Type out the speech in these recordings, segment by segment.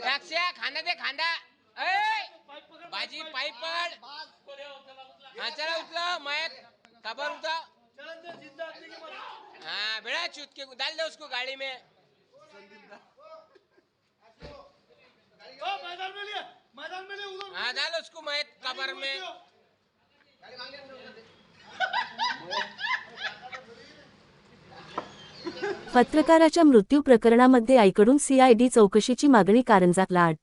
बस्या खांदा दे खांदा. ऐ! बाजी पाईप पड. हा चला उचला मयत. खबर उठा. हाँ बेड़ा चूत के डाल दे उसको गाड़ी में. मैदान में लिए. मैदान में लिए उधर. हाँ डाल उसको मयत कबर में. पत्रकाराच्या मृत्यू प्रकरणामध्ये आईकडून सीआयडी चौकशीची मागणी कारंजा लाड.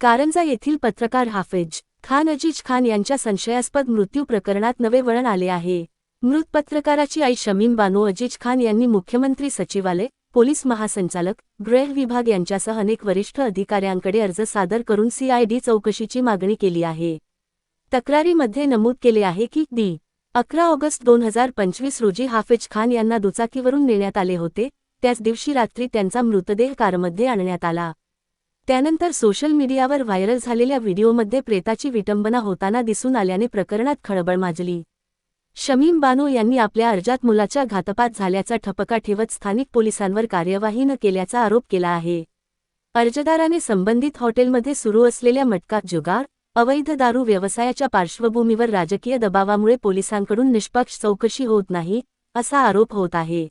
कारंजा येथील पत्रकार हाफिज खान अजीज खान यांच्या संशयास्पद मृत्यू प्रकरणात नवे वळण आले आहे. मृत पत्रकाराची आई शमीम बानो अजीज खान यांनी मुख्यमंत्री सचिवालय पोलीस महासंचालक गृह विभाग यांच्यासह अनेक वरिष्ठ अधिकाऱ्यांकडे अर्ज सादर करून सीआयडी चौकशीची मागणी केली आहे. तक्रारीमध्ये नमूद केले आहे की डी. अकरा ऑगस्ट दोन हजार पंचवीस रोजी हाफिज खान यांना दुचाकीवरून नेण्यात आले होते त्याच दिवशी रात्री त्यांचा मृतदेह कारमध्ये आणण्यात आला. त्यानंतर सोशल मीडियावर व्हायरल झालेल्या व्हिडिओमध्ये प्रेताची विटंबना होताना दिसून आल्याने प्रकरणात खळबळ माजली. शमीम बानो यांनी आपल्या अर्जात मुलाच्या घातपात झाल्याचा ठपका ठेवत स्थानिक पोलिसांवर कार्यवाही न केल्याचा आरोप केला आहे. अर्जदाराने संबंधित हॉटेलमध्ये सुरू असलेल्या मटका जुगार अवैध दारू व्यवसायाच्या पार्श्वभूमीवर राजकीय दबावामुळे पोलिसांकडून निष्पक्ष चौकशी होत नाही असा आरोप होत आहे.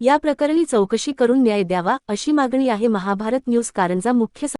या प्रकरणी चौकशी करून न्याय द्यावा अशी मागणी आहे महाभारत न्यूज कारंजा मुख्य